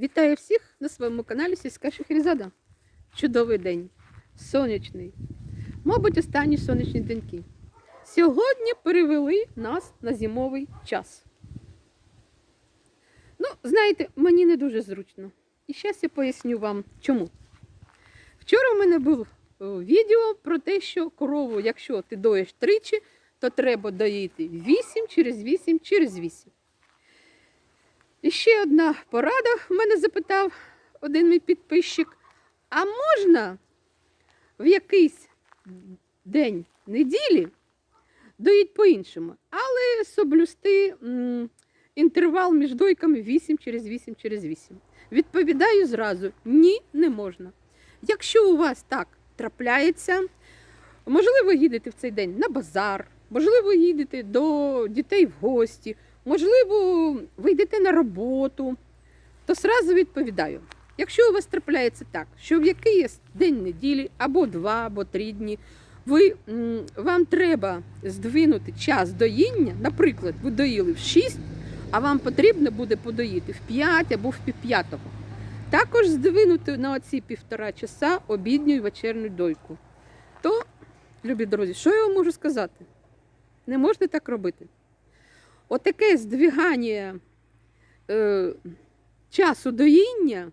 Вітаю всіх на своєму каналі Сільська Шахерезада. Чудовий день, сонячний. Мабуть, останні сонячні деньки. Сьогодні перевели нас на зимовий час. Ну, знаєте, мені не дуже зручно. І зараз я поясню вам, чому. Вчора в мене було е, відео про те, що корову, якщо ти доїш тричі, то треба доїти 8 через 8 через 8. І ще одна порада в мене запитав один мій підписчик. А можна в якийсь день неділі доїть по-іншому, але соблюсти інтервал між дойками 8 через 8 через 8? Відповідаю зразу: ні, не можна. Якщо у вас так трапляється, можливо, їдете в цей день на базар, можливо, їдете до дітей в гості, можливо, ви йдете на роботу, то сразу відповідаю. Якщо у вас трапляється так, що в якийсь день неділі, або два, або три дні, ви, вам треба здвинути час доїння, наприклад, ви доїли в 6, а вам потрібно буде подоїти в 5 або в півп'ятого. Також здвинути на оці півтора часа обідню і вечірню дойку. То, любі друзі, що я вам можу сказати? Не можна так робити. Отаке здвигання е, часу доїння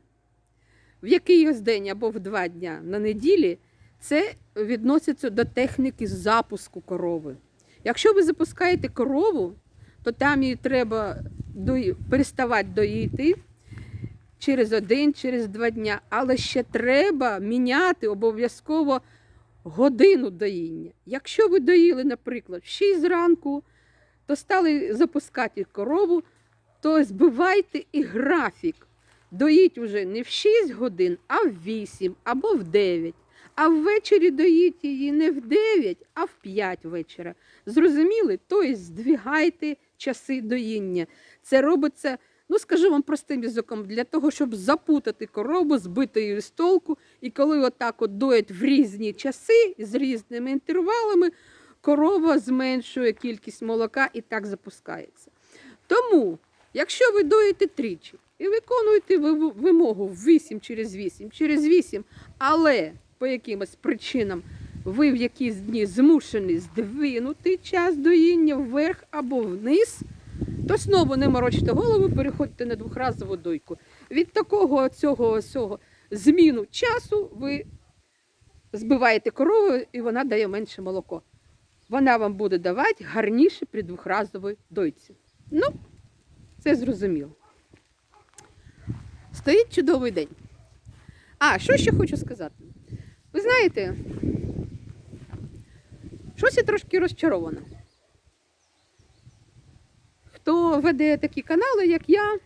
в якийсь день або в два дня на неділі, це відноситься до техніки запуску корови. Якщо ви запускаєте корову, то там її треба дої- переставати доїти через один, через два дня, але ще треба міняти обов'язково годину доїння. Якщо ви доїли, наприклад, в 6 зранку, то стали запускати корову, то збивайте і графік. Доїть уже не в 6 годин, а в 8 або в 9. А ввечері доїть її не в 9, а в 5 вечора. Зрозуміли? Тобто здвігайте часи доїння. Це робиться, ну скажу вам простим язиком, для того, щоб запутати корову, збити її з толку. І коли отак от доять в різні часи з різними інтервалами, корова зменшує кількість молока і так запускається. Тому, якщо ви доїте тричі і виконуєте вимогу в 8 через 8 через 8, але по якимось причинам ви в якісь дні змушені здвинути час доїння вверх або вниз, то знову не морочте голову, переходьте на двохразову дойку. Від такого цього, цього зміну часу ви збиваєте корову і вона дає менше молоко. Вона вам буде давати гарніше при двохразовій дойці. Ну, це зрозуміло. Стоїть чудовий день. А, що ще хочу сказати? Ви знаєте, щось я трошки розчарована. Хто веде такі канали, як я,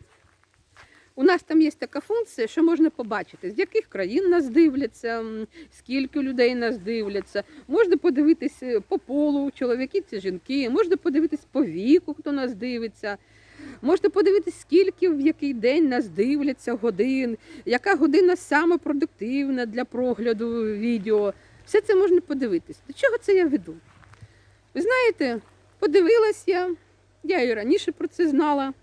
у нас там є така функція, що можна побачити, з яких країн нас дивляться, скільки людей нас дивляться. Можна подивитися по полу, чоловіки чи жінки, можна подивитись по віку, хто нас дивиться. Можна подивитись, скільки в який день нас дивляться годин, яка година саме продуктивна для прогляду відео. Все це можна подивитись. До чого це я веду? Ви знаєте, подивилась я, я і раніше про це знала.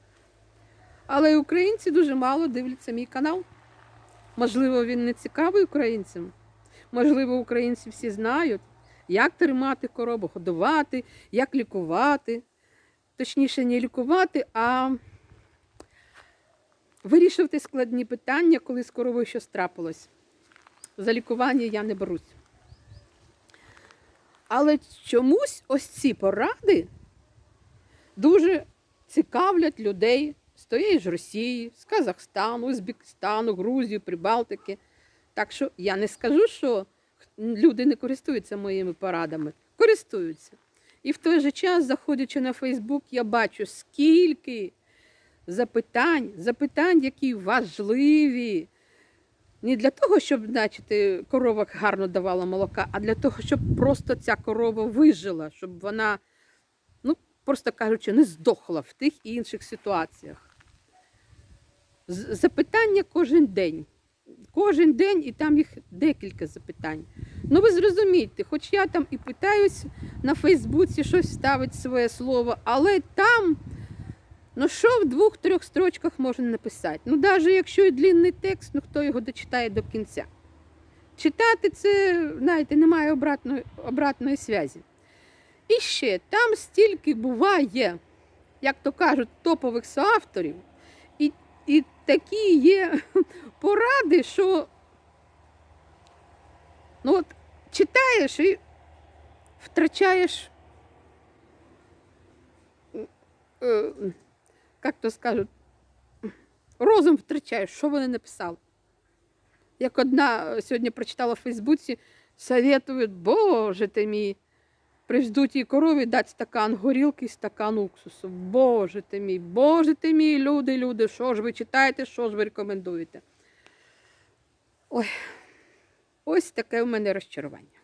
Але українці дуже мало дивляться мій канал. Можливо, він не цікавий українцям. Можливо, українці всі знають, як тримати корову, годувати, як лікувати. Точніше, не лікувати, а вирішувати складні питання, коли з коровою щось трапилось. За лікування я не берусь. Але чомусь ось ці поради дуже цікавлять людей з тієї ж Росії, з Казахстану, Узбекистану, Грузії, Прибалтики. Так що я не скажу, що люди не користуються моїми порадами. Користуються. І в той же час, заходячи на Фейсбук, я бачу, скільки запитань, запитань, які важливі. Не для того, щоб, значить, корова гарно давала молока, а для того, щоб просто ця корова вижила, щоб вона, просто кажучи, не здохла в тих і інших ситуаціях. Запитання кожен день. Кожен день, і там їх декілька запитань. Ну, ви зрозумієте, хоч я там і питаюсь на Фейсбуці щось ставити своє слово, але там Ну що в двох-трьох строчках можна написати? Ну, навіть якщо і длинний текст, ну хто його дочитає до кінця? Читати це, знаєте, немає обратної, обратної зв'язі. І ще там стільки буває, як то кажуть, топових соавторів, і, і такі є поради, що ну от читаєш і втрачаєш, е, як то скажуть, розум втрачаєш, що вони написали. Як одна сьогодні прочитала в Фейсбуці, советують, боже ти мій, при їй корові дать стакан горілки і стакан уксусу. Боже ти мій, боже ти мій, люди, люди, що ж ви читаєте, що ж ви рекомендуєте? Ой, ось таке в мене розчарування.